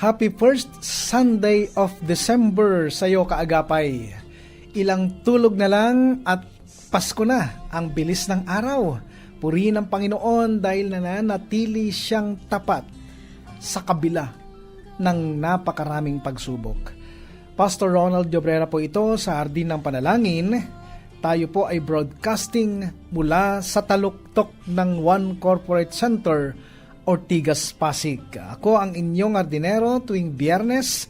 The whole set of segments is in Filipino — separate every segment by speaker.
Speaker 1: Happy first Sunday of December sa iyo kaagapay. Ilang tulog na lang at Pasko na ang bilis ng araw. Purihin ang Panginoon dahil nananatili siyang tapat sa kabila ng napakaraming pagsubok. Pastor Ronald Llobrera po ito sa Hardin ng Panalangin. Tayo po ay broadcasting mula sa taluktok ng One Corporate Center, Ortigas, Pasig. Ako ang inyong hardinero tuwing biyernes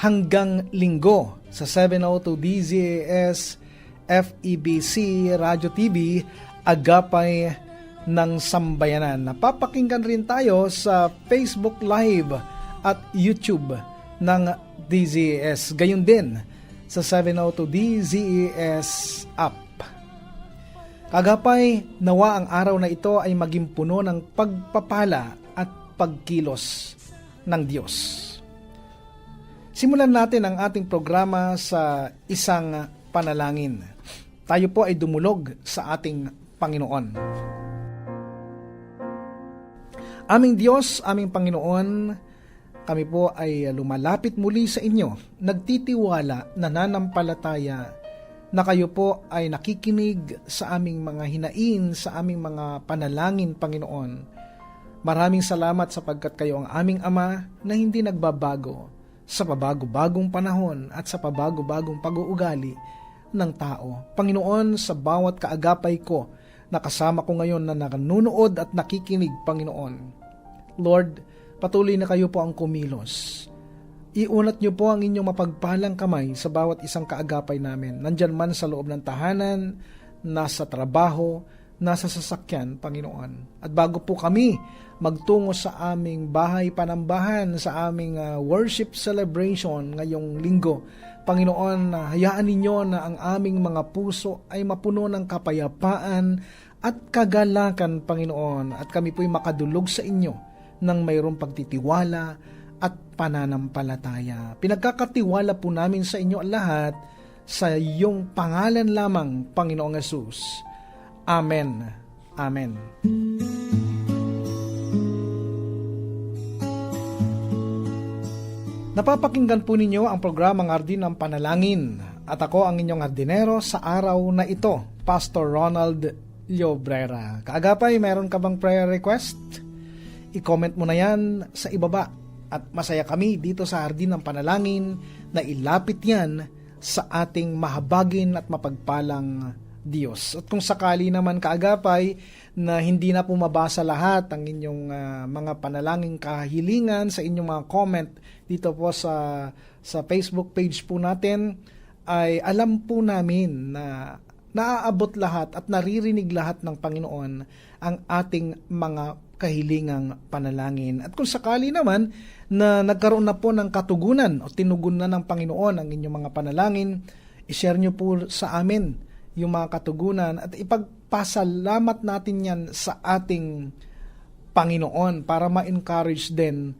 Speaker 1: hanggang linggo sa 702 DZAS FEBC Radio TV Agapay ng Sambayanan. Napapakinggan rin tayo sa Facebook Live at YouTube ng DZAS. Gayon din sa 702 DZAS app. Kagapay, nawa ang araw na ito ay maging puno ng pagpapala at pagkilos ng Diyos. Simulan natin ang ating programa sa isang panalangin. Tayo po ay dumulog sa ating Panginoon. Aming Diyos, aming Panginoon, kami po ay lumalapit muli sa inyo, nagtitiwala, nananampalataya na kayo po ay nakikinig sa aming mga hinain, sa aming mga panalangin, Panginoon. Maraming salamat sapagkat kayo ang aming Ama na hindi nagbabago sa pabago-bagong panahon at sa pabago-bagong pag-uugali ng tao. Panginoon, sa bawat kaagapay ko, nakasama ko ngayon na nakanunood at nakikinig, Panginoon. Lord, patuloy na kayo po ang kumilos. Iunat niyo po ang inyong mapagpalang kamay sa bawat isang kaagapay namin. Nandyan man sa loob ng tahanan, nasa trabaho, nasa sasakyan, Panginoon. At bago po kami magtungo sa aming bahay panambahan, sa aming uh, worship celebration ngayong linggo, Panginoon, uh, hayaan ninyo na ang aming mga puso ay mapuno ng kapayapaan at kagalakan, Panginoon, at kami po'y makadulog sa inyo ng mayroong pagtitiwala at pananampalataya. Pinagkakatiwala po namin sa inyo lahat sa iyong pangalan lamang, Panginoong Yesus. Amen. Amen. Napapakinggan po ninyo ang programang Ardin ng Panalangin at ako ang inyong hardinero sa araw na ito, Pastor Ronald Llobrera. Kaagapay, meron ka bang prayer request? I-comment mo na yan sa ibaba at masaya kami dito sa Hardin ng Panalangin na ilapit yan sa ating mahabagin at mapagpalang Diyos. At kung sakali naman kaagapay na hindi na pumabasa lahat ang inyong ah, mga panalangin kahilingan sa inyong mga comment dito po sa sa Facebook page po natin ay alam po namin na naaabot lahat at naririnig lahat ng Panginoon ang ating mga kahilingang panalangin. At kung sakali naman na nagkaroon na po ng katugunan o tinugon na ng Panginoon ang inyong mga panalangin, ishare nyo po sa amin yung mga katugunan at ipagpasalamat natin yan sa ating Panginoon para ma-encourage din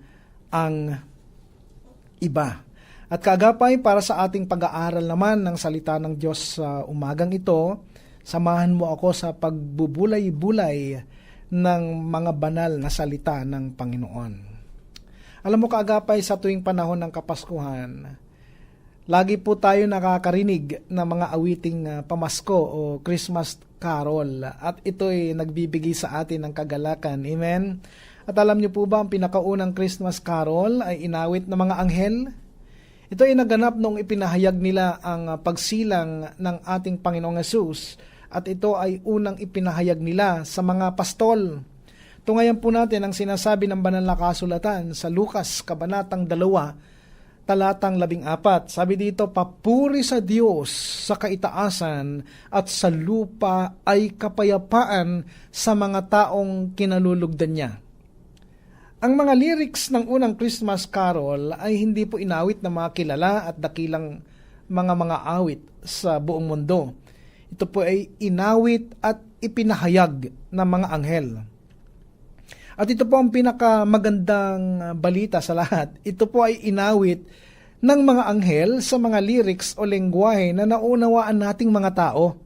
Speaker 1: ang iba. At kagapay para sa ating pag-aaral naman ng salita ng Diyos sa umagang ito, samahan mo ako sa pagbubulay-bulay ng mga banal na salita ng Panginoon. Alam mo kaagapay sa tuwing panahon ng Kapaskuhan, lagi po tayo nakakarinig ng mga awiting uh, pamasko o Christmas carol at ito ay nagbibigay sa atin ng kagalakan. Amen? At alam niyo po ba ang pinakaunang Christmas carol ay inawit ng mga anghel? Ito ay naganap noong ipinahayag nila ang uh, pagsilang ng ating Panginoong Yesus at ito ay unang ipinahayag nila sa mga pastol. Tungayan po natin ang sinasabi ng banal na kasulatan sa Lukas, Kabanatang 2, talatang 14. Sabi dito, Papuri sa Diyos sa kaitaasan at sa lupa ay kapayapaan sa mga taong kinalulugdan niya. Ang mga lyrics ng unang Christmas Carol ay hindi po inawit ng mga kilala at dakilang mga mga awit sa buong mundo. Ito po ay inawit at ipinahayag ng mga anghel. At ito po ang pinakamagandang balita sa lahat. Ito po ay inawit ng mga anghel sa mga lyrics o lengguwahe na naunawaan nating mga tao.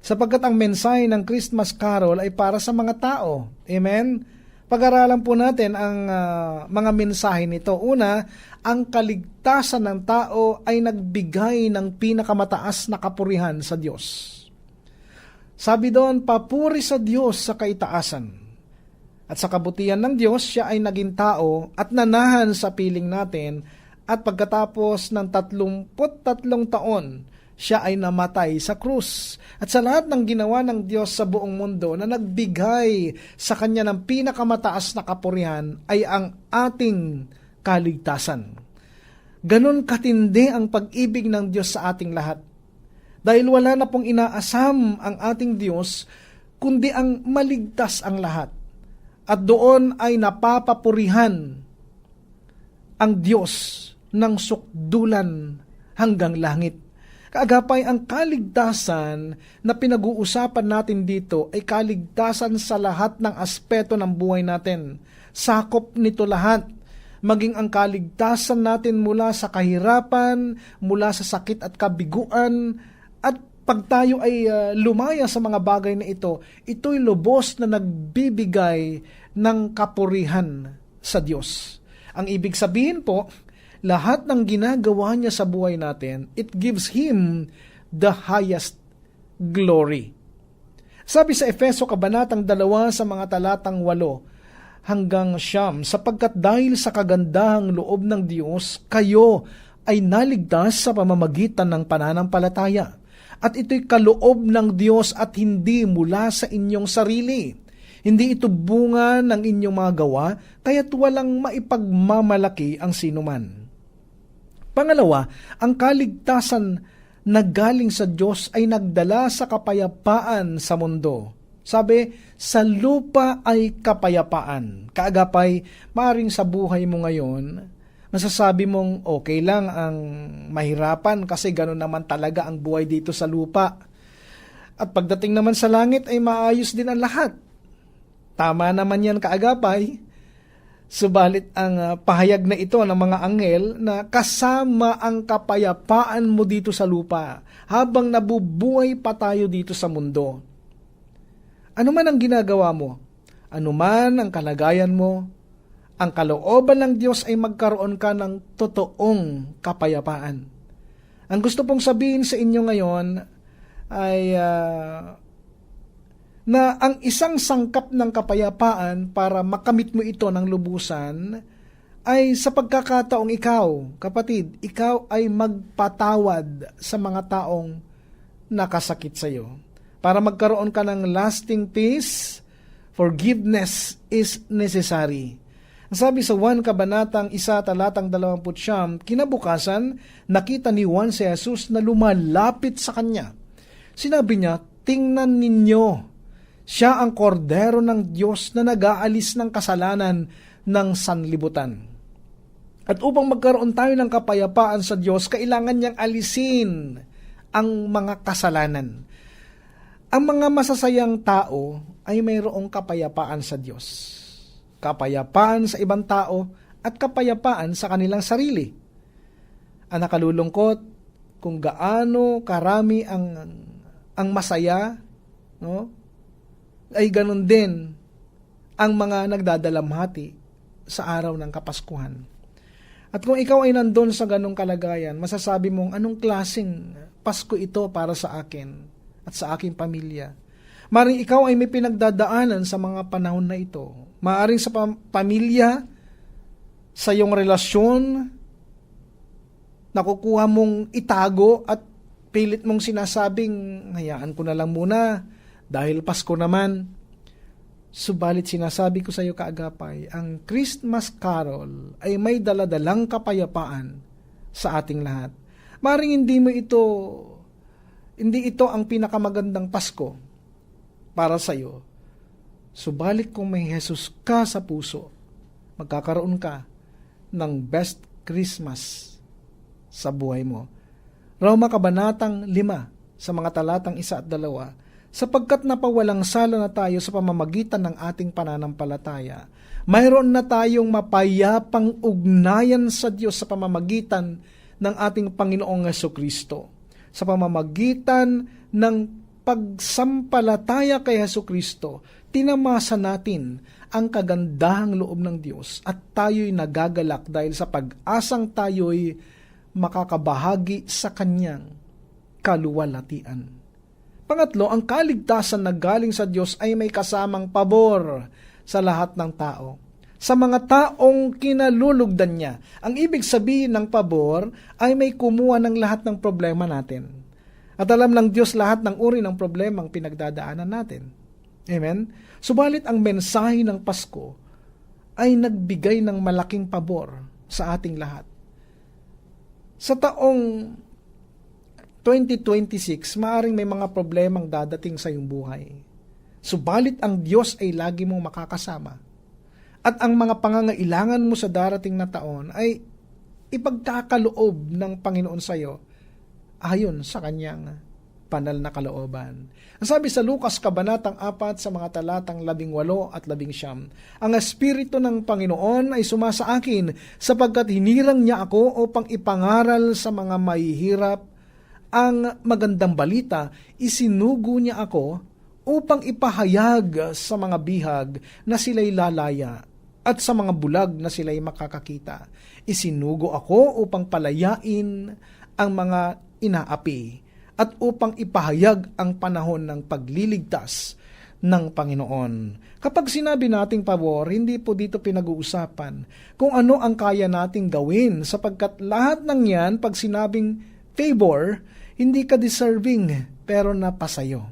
Speaker 1: Sapagkat ang mensahe ng Christmas Carol ay para sa mga tao. Amen? Pag-aralan po natin ang ah, mga mensahe nito. Una, ang kaligtasan ng tao ay nagbigay ng pinakamataas na kapurihan sa Diyos. Sabi doon, papuri sa Diyos sa kaitaasan. At sa kabutihan ng Diyos, siya ay naging tao at nanahan sa piling natin at pagkatapos ng 33 taon, siya ay namatay sa krus. At sa lahat ng ginawa ng Diyos sa buong mundo na nagbigay sa kanya ng pinakamataas na kapurihan ay ang ating kaligtasan. Ganon katindi ang pag-ibig ng Diyos sa ating lahat. Dahil wala na pong inaasam ang ating Diyos, kundi ang maligtas ang lahat at doon ay napapapurihan ang Diyos ng sukdulan hanggang langit. Kaagapay ang kaligtasan na pinag-uusapan natin dito ay kaligtasan sa lahat ng aspeto ng buhay natin. Sakop nito lahat. Maging ang kaligtasan natin mula sa kahirapan, mula sa sakit at kabiguan, at pag tayo ay uh, lumaya sa mga bagay na ito, ito'y lubos na nagbibigay ng kapurihan sa Diyos. Ang ibig sabihin po, lahat ng ginagawa niya sa buhay natin, it gives Him the highest glory. Sabi sa Efeso Kabanatang 2 sa mga talatang 8 hanggang siyam, sapagkat dahil sa kagandahang loob ng Diyos, kayo ay naligtas sa pamamagitan ng pananampalataya at ito'y kaloob ng Diyos at hindi mula sa inyong sarili. Hindi ito bunga ng inyong mga gawa, kaya't walang maipagmamalaki ang sinuman. Pangalawa, ang kaligtasan na galing sa Diyos ay nagdala sa kapayapaan sa mundo. Sabi, sa lupa ay kapayapaan. Kaagapay, maring sa buhay mo ngayon, masasabi mong okay lang ang mahirapan kasi gano'n naman talaga ang buhay dito sa lupa. At pagdating naman sa langit ay maayos din ang lahat. Tama naman yan kaagapay. Subalit ang uh, pahayag na ito ng mga anghel na kasama ang kapayapaan mo dito sa lupa habang nabubuhay pa tayo dito sa mundo. Ano man ang ginagawa mo, ano man ang kalagayan mo, ang kalooban ng Diyos ay magkaroon ka ng totoong kapayapaan. Ang gusto pong sabihin sa inyo ngayon ay uh, na ang isang sangkap ng kapayapaan para makamit mo ito ng lubusan ay sa pagkakataong ikaw, kapatid, ikaw ay magpatawad sa mga taong nakasakit sa iyo. Para magkaroon ka ng lasting peace, forgiveness is necessary. Sabi sa 1 Kabanatang 1 talatang 20, kinabukasan, nakita ni Juan si Jesus na lumalapit sa kanya. Sinabi niya, tingnan ninyo siya ang kordero ng Diyos na nag-aalis ng kasalanan ng sanlibutan. At upang magkaroon tayo ng kapayapaan sa Diyos, kailangan niyang alisin ang mga kasalanan. Ang mga masasayang tao ay mayroong kapayapaan sa Diyos. Kapayapaan sa ibang tao at kapayapaan sa kanilang sarili. Ang nakalulungkot kung gaano karami ang ang masaya, no? Ay ganun din ang mga nagdadalamhati sa araw ng Kapaskuhan. At kung ikaw ay nandun sa ganong kalagayan, masasabi mong anong klasing Pasko ito para sa akin at sa aking pamilya. Maring ikaw ay may pinagdadaanan sa mga panahon na ito. Maaring sa pam- pamilya, sa iyong relasyon, nakukuha mong itago at pilit mong sinasabing, hayaan ko na lang muna, dahil Pasko naman, Subalit sinasabi ko sa iyo kaagapay, ang Christmas Carol ay may daladalang kapayapaan sa ating lahat. Maring hindi mo ito, hindi ito ang pinakamagandang Pasko para sa iyo. Subalit kung may Jesus ka sa puso, magkakaroon ka ng best Christmas sa buhay mo. Roma Kabanatang 5 sa mga talatang 1 at 2 sapagkat napawalang sala na tayo sa pamamagitan ng ating pananampalataya. Mayroon na tayong mapayapang ugnayan sa Diyos sa pamamagitan ng ating Panginoong Yeso Kristo. Sa pamamagitan ng pagsampalataya kay Yeso Kristo, tinamasa natin ang kagandahang loob ng Diyos at tayo'y nagagalak dahil sa pag-asang tayo'y makakabahagi sa Kanyang kaluwalhatian. Pangatlo, ang kaligtasan na galing sa Diyos ay may kasamang pabor sa lahat ng tao. Sa mga taong kinalulugdan niya. Ang ibig sabihin ng pabor ay may kumuha ng lahat ng problema natin. At alam ng Diyos lahat ng uri ng problemang pinagdadaanan natin. Amen? Subalit ang mensahe ng Pasko ay nagbigay ng malaking pabor sa ating lahat. Sa taong 2026, maaring may mga problemang dadating sa iyong buhay. Subalit ang Diyos ay lagi mong makakasama. At ang mga pangangailangan mo sa darating na taon ay ipagkakaloob ng Panginoon sa iyo ayon sa kanyang panal na kalooban. Ang sabi sa Lukas Kabanatang 4 sa mga talatang 18 at 19, Ang Espiritu ng Panginoon ay sumasa akin sapagkat hinirang niya ako upang ipangaral sa mga mahihirap ang magandang balita, isinugo niya ako upang ipahayag sa mga bihag na sila'y lalaya at sa mga bulag na sila'y makakakita. Isinugo ako upang palayain ang mga inaapi at upang ipahayag ang panahon ng pagliligtas ng Panginoon. Kapag sinabi nating pabor, hindi po dito pinag-uusapan kung ano ang kaya nating gawin sapagkat lahat ng yan, pag sinabing favor, hindi ka deserving, pero napasayo.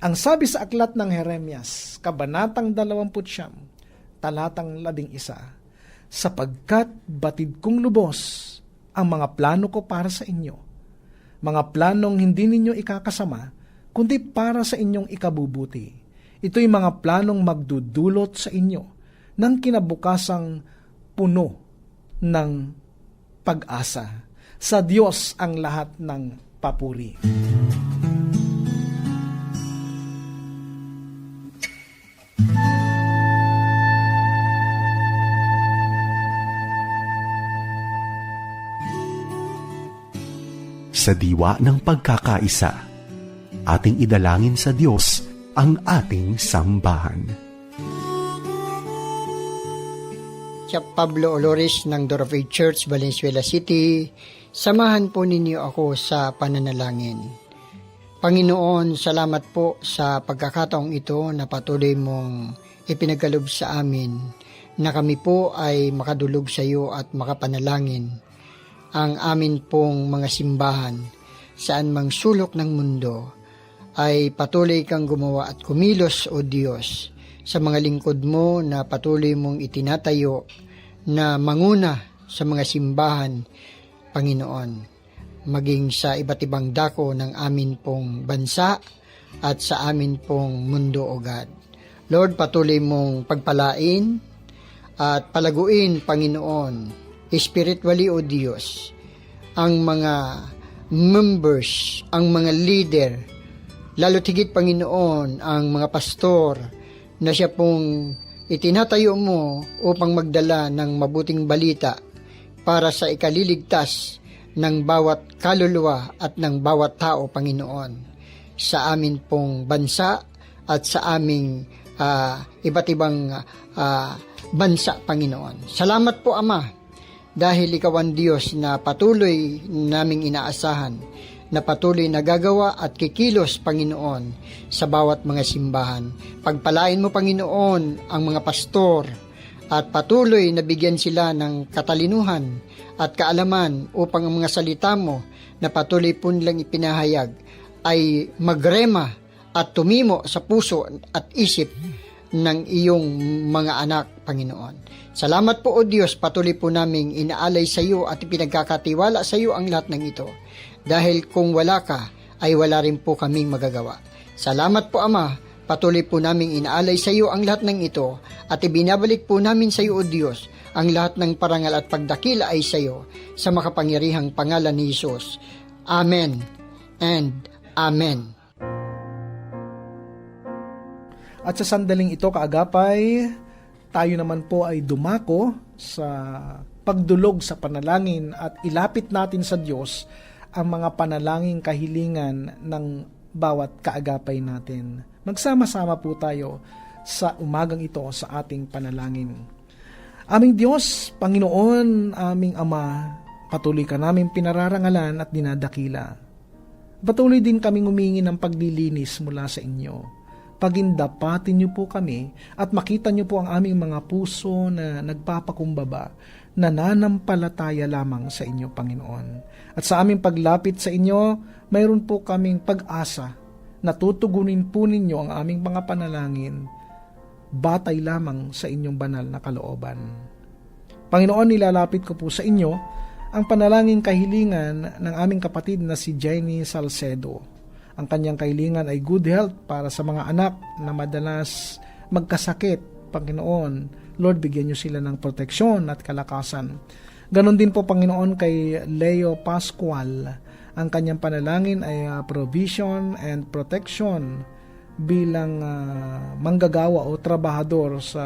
Speaker 1: Ang sabi sa aklat ng Jeremias, Kabanatang 20, talatang 11, sapagkat batid kong lubos ang mga plano ko para sa inyo, mga planong hindi ninyo ikakasama, kundi para sa inyong ikabubuti. Ito'y mga planong magdudulot sa inyo ng kinabukasang puno ng pag-asa. Sa Diyos ang lahat ng papuri.
Speaker 2: Sa diwa ng pagkakaisa, ating idalangin sa Diyos ang ating sambahan.
Speaker 3: Siya Pablo Olores ng Faith Church, Valenzuela City. Samahan po ninyo ako sa pananalangin. Panginoon, salamat po sa pagkakataong ito na patuloy mong ipinagkalob sa amin na kami po ay makadulog sa iyo at makapanalangin ang amin pong mga simbahan saan mang sulok ng mundo ay patuloy kang gumawa at kumilos o Diyos sa mga lingkod mo na patuloy mong itinatayo na manguna sa mga simbahan, Panginoon, maging sa iba't ibang dako ng amin pong bansa at sa amin pong mundo o God. Lord, patuloy mong pagpalain at palaguin, Panginoon, spiritually o Diyos, ang mga members, ang mga leader, lalo tigit Panginoon, ang mga pastor na siya pong itinatayo mo upang magdala ng mabuting balita para sa ikaliligtas ng bawat kaluluwa at ng bawat tao, Panginoon, sa amin pong bansa at sa aming ah, iba't ibang ah, bansa, Panginoon. Salamat po, Ama, dahil ikaw ang Diyos na patuloy naming inaasahan na patuloy na gagawa at kikilos, Panginoon, sa bawat mga simbahan. Pagpalain mo, Panginoon, ang mga pastor at patuloy na bigyan sila ng katalinuhan at kaalaman upang ang mga salita mo na patuloy po nilang ipinahayag ay magrema at tumimo sa puso at isip ng iyong mga anak, Panginoon. Salamat po, O Diyos, patuloy po naming inaalay sa iyo at pinagkakatiwala sa iyo ang lahat ng ito. Dahil kung wala ka, ay wala rin po kaming magagawa. Salamat po, Ama, patuloy po naming inaalay sa iyo ang lahat ng ito at ibinabalik po namin sa iyo, O Diyos, ang lahat ng parangal at pagdakila ay sa iyo sa makapangyarihang pangalan ni Jesus. Amen and Amen.
Speaker 1: At sa sandaling ito, kaagapay, tayo naman po ay dumako sa pagdulog sa panalangin at ilapit natin sa Diyos ang mga panalangin kahilingan ng bawat kaagapay natin. Magsama-sama po tayo sa umagang ito sa ating panalangin. Aming Diyos, Panginoon, aming Ama, patuloy ka namin pinararangalan at dinadakila. Patuloy din kaming humingi ng paglilinis mula sa inyo pagindapatin niyo po kami at makita niyo po ang aming mga puso na nagpapakumbaba, nananampalataya lamang sa inyo, Panginoon. At sa aming paglapit sa inyo, mayroon po kaming pag-asa na tutugunin po ninyo ang aming mga panalangin batay lamang sa inyong banal na kalooban. Panginoon, nilalapit ko po sa inyo ang panalangin kahilingan ng aming kapatid na si Jenny Salcedo. Ang kanyang kahilingan ay good health para sa mga anak na madalas magkasakit. Panginoon, Lord, bigyan niyo sila ng proteksyon at kalakasan. Ganon din po, Panginoon, kay Leo Pascual. Ang kanyang panalangin ay uh, provision and protection bilang uh, manggagawa o trabahador sa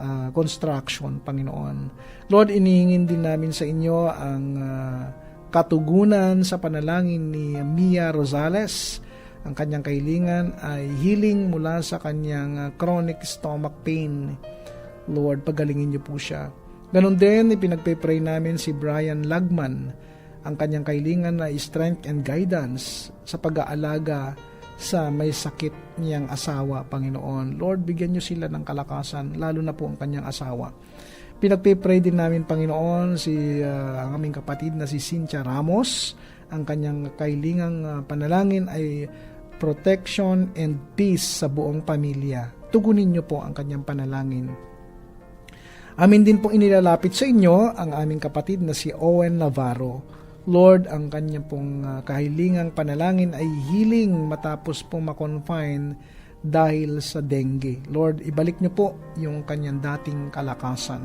Speaker 1: uh, construction, Panginoon. Lord, inihingin din namin sa inyo ang uh, katugunan sa panalangin ni Mia Rosales. Ang kanyang kahilingan ay healing mula sa kanyang chronic stomach pain. Lord, pagalingin niyo po siya. Ganon din, ipinagpe-pray namin si Brian Lagman. Ang kanyang kahilingan ay strength and guidance sa pag-aalaga sa may sakit niyang asawa, Panginoon. Lord, bigyan niyo sila ng kalakasan, lalo na po ang kanyang asawa. Pinagpe-pray din namin, Panginoon, si uh, ang aming kapatid na si Cynthia Ramos. Ang kanyang kailingang uh, panalangin ay protection and peace sa buong pamilya. Tugunin niyo po ang kanyang panalangin. Amin din pong inilalapit sa inyo ang aming kapatid na si Owen Navarro. Lord, ang kanyang pong uh, kahilingang panalangin ay healing matapos pong makonfine dahil sa dengue. Lord, ibalik niyo po yung kanyang dating kalakasan.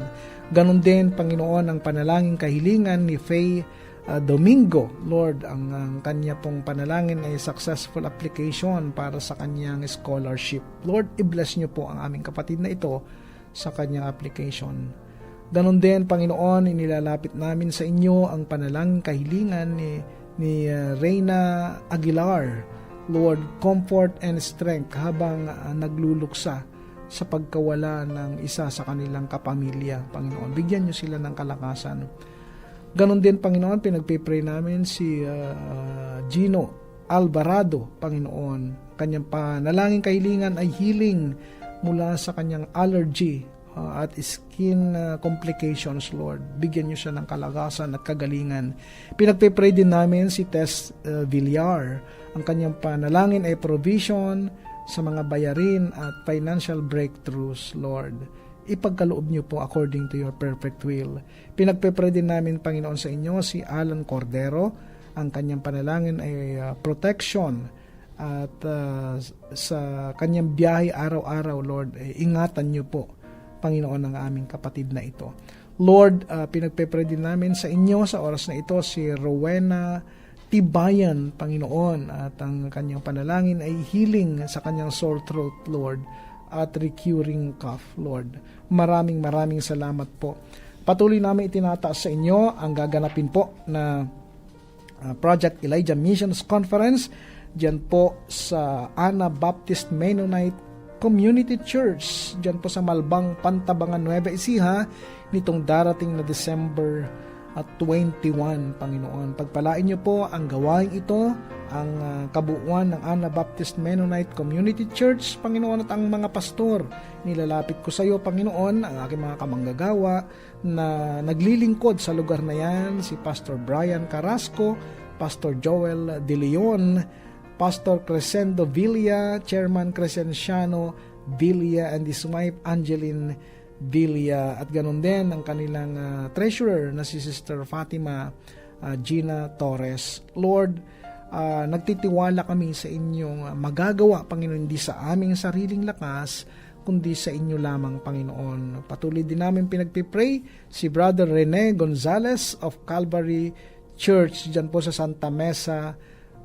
Speaker 1: Ganon din, Panginoon, ang panalangin kahilingan ni Faye uh, Domingo. Lord, ang, ang kanya pong panalangin ay successful application para sa kanyang scholarship. Lord, i-bless niyo po ang aming kapatid na ito sa kanyang application. Ganon din, Panginoon, inilalapit namin sa inyo ang panalangin kahilingan ni, ni uh, Reyna Aguilar Lord, comfort and strength habang uh, nagluluksa sa pagkawala ng isa sa kanilang kapamilya, Panginoon. Bigyan niyo sila ng kalakasan. Ganon din, Panginoon, pinagpipray namin si uh, Gino Alvarado, Panginoon. Kanyang panalangin kahilingan ay healing mula sa kanyang allergy uh, at skin uh, complications, Lord. Bigyan niyo siya ng kalakasan at kagalingan. Pinagpipray din namin si Tess uh, Villar ang kanyang panalangin ay provision sa mga bayarin at financial breakthroughs, Lord. Ipagkaloob niyo po according to your perfect will. Pinagpepray din namin, Panginoon, sa inyo si Alan Cordero. Ang kanyang panalangin ay uh, protection at uh, sa kanyang biyahe araw-araw, Lord, eh, ingatan niyo po, Panginoon, ang aming kapatid na ito. Lord, uh, pinagpepray din namin sa inyo sa oras na ito si Rowena tibayan, Panginoon, at ang kanyang panalangin ay healing sa kanyang sore throat, Lord, at recurring cough, Lord. Maraming maraming salamat po. Patuloy namin itinataas sa inyo ang gaganapin po na uh, Project Elijah Missions Conference diyan po sa Ana Baptist Mennonite Community Church diyan po sa Malbang, Pantabangan, Nueva Ecija nitong darating na December at 21, Panginoon. Pagpalain niyo po ang gawain ito, ang uh, kabuuan ng Anna Baptist Mennonite Community Church, Panginoon, at ang mga pastor. Nilalapit ko sa iyo, Panginoon, ang aking mga kamanggagawa na naglilingkod sa lugar na yan, si Pastor Brian Carrasco, Pastor Joel De Leon, Pastor Crescendo Villa, Chairman Crescenciano Villa and his wife Angeline Villa at ganun din ang kanilang ah, treasurer na si Sister Fatima ah, Gina Torres. Lord, ah, nagtitiwala kami sa inyong magagawa, Panginoon, hindi sa aming sariling lakas, kundi sa inyo lamang, Panginoon. Patuloy din namin pinagpipray si Brother Rene Gonzales of Calvary Church dyan po sa Santa Mesa,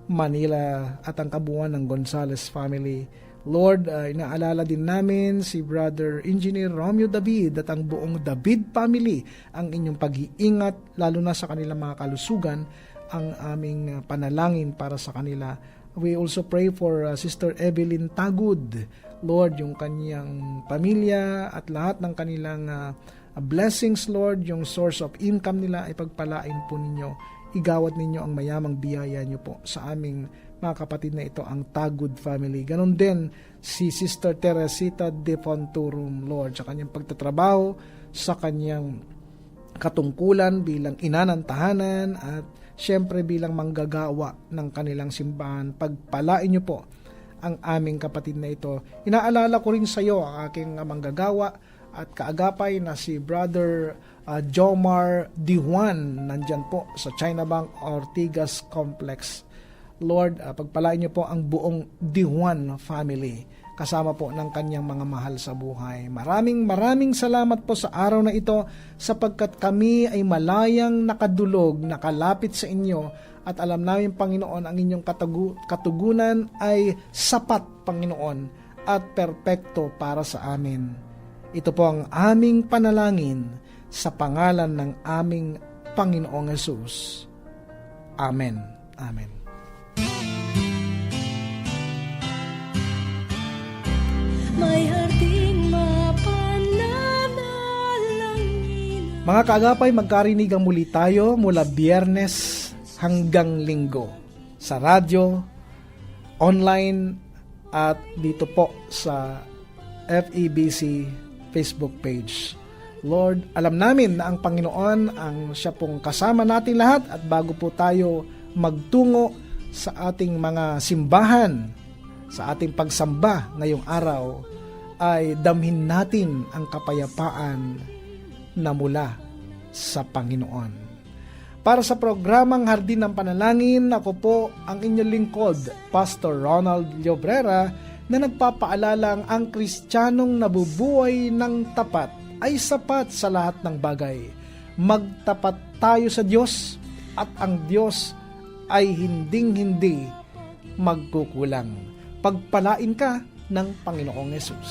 Speaker 1: Manila at ang kabuuan ng Gonzales family. Lord, uh, inaalala din namin si Brother Engineer Romeo David at ang buong David family ang inyong pag-iingat lalo na sa kanilang mga kalusugan ang aming uh, panalangin para sa kanila. We also pray for uh, Sister Evelyn Tagud. Lord, yung kanyang pamilya at lahat ng kanilang uh, blessings, Lord, yung source of income nila ay pagpalain po ninyo igawad ninyo ang mayamang biyaya nyo po sa aming mga kapatid na ito, ang Tagud family. Ganon din si Sister Teresita de Fonturum, Lord, sa kanyang pagtatrabaho, sa kanyang katungkulan bilang ina ng tahanan at syempre bilang manggagawa ng kanilang simbahan. Pagpalain nyo po ang aming kapatid na ito. Inaalala ko rin sa iyo ang aking manggagawa at kaagapay na si Brother uh, Jomar Dijuan nandyan po sa China Bank Ortigas Complex. Lord, uh, pagpalain niyo po ang buong Dijuan family kasama po ng kanyang mga mahal sa buhay. Maraming maraming salamat po sa araw na ito sapagkat kami ay malayang nakadulog, nakalapit sa inyo at alam namin Panginoon ang inyong katagu- katugunan ay sapat Panginoon at perpekto para sa amin. Ito po ang aming panalangin sa pangalan ng aming Panginoong Yesus. Amen. Amen.
Speaker 4: May harding
Speaker 1: Mga kaagapay, magkarinigang muli tayo mula biyernes hanggang linggo sa radyo, online, at dito po sa FEBC Facebook page. Lord, alam namin na ang Panginoon ang siya pong kasama natin lahat at bago po tayo magtungo sa ating mga simbahan, sa ating pagsamba ngayong araw, ay damhin natin ang kapayapaan na mula sa Panginoon. Para sa programang Hardin ng Panalangin, ako po ang inyong lingkod, Pastor Ronald Llobrera, na nagpapaalalang ang kristyanong nabubuhay ng tapat ay sapat sa lahat ng bagay. Magtapat tayo sa Diyos at ang Diyos ay hinding-hindi magkukulang. Pagpalain ka ng Panginoong Yesus.